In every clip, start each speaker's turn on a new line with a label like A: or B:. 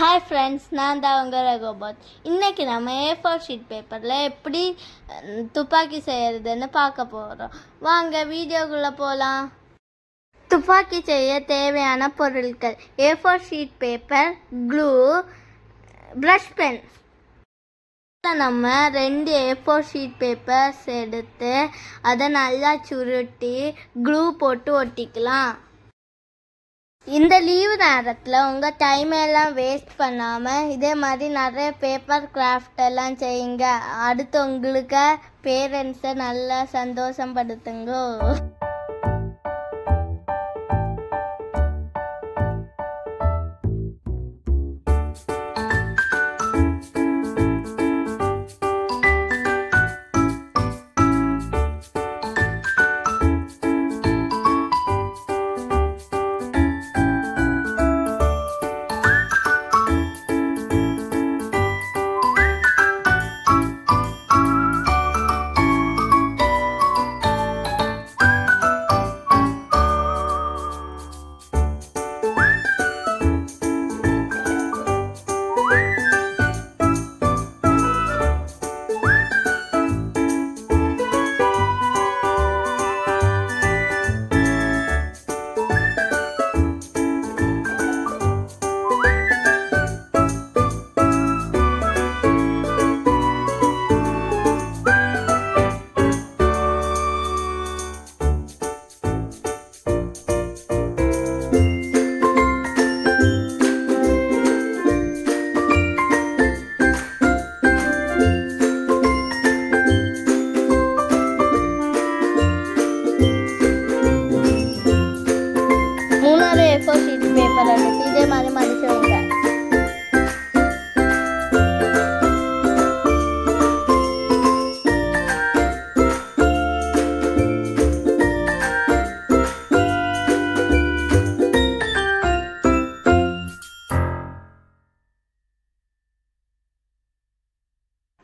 A: Hi friends நான் தான் உங்கள் ரகோபாத் இன்றைக்கி நம்ம ஏ ஃபோர் ஷீட் பேப்பரில் எப்படி துப்பாக்கி செய்கிறதுன்னு பார்க்க போகிறோம் வாங்க வீடியோக்குள்ளே போகலாம் துப்பாக்கி செய்ய தேவையான பொருட்கள். A four sheet paper glue brush pen நம்ம ரெண்டு ஏ ஃபோர் ஷீட் பேப்பர்ஸ் எடுத்து அதை நல்லா சுருட்டி க்ளூ போட்டு ஒட்டிக்கலாம். இந்த லீவு நேரத்தில் உங்கள் டைம் எல்லாம் வேஸ்ட் பண்ணாமல் இதே மாதிரி நிறைய பேப்பர் கிராஃப்ட் எல்லாம் செய்யுங்க. அடுத்து உங்களுக்கு பேரண்ட்ஸை நல்லா சந்தோஷப்படுத்துங்க.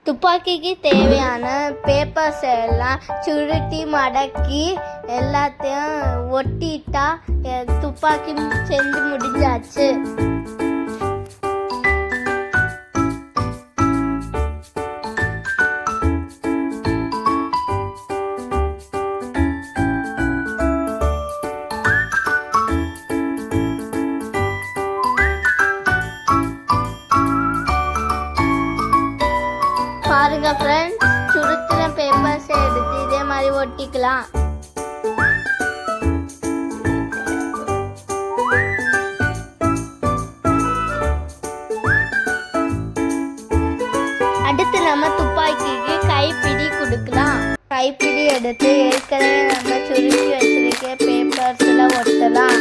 A: துப்பாக்கிக்கு தேவையான பேப்பர்ஸ் எல்லாம் சுருட்டி மடக்கி எல்லாத்தையும் ஒட்டிட்டா துப்பாக்கி செஞ்சு முடிஞ்சாச்சு. பாருங்க ஃப்ரெண்ட்ஸ் சுருத்தின பேப்பர்ஸ் எடுத்து இதே மாதிரி ஒட்டிக்கலாம். அடுத்து நம்ம துப்பாக்கிக்கு கைப்பிடி கொடுக்கலாம். கைப்பிடி எடுத்து ஏற்கனவே நம்ம சுருட்டி வச்சிருக்க பேப்பர்ஸ்ல ஒட்டலாம்.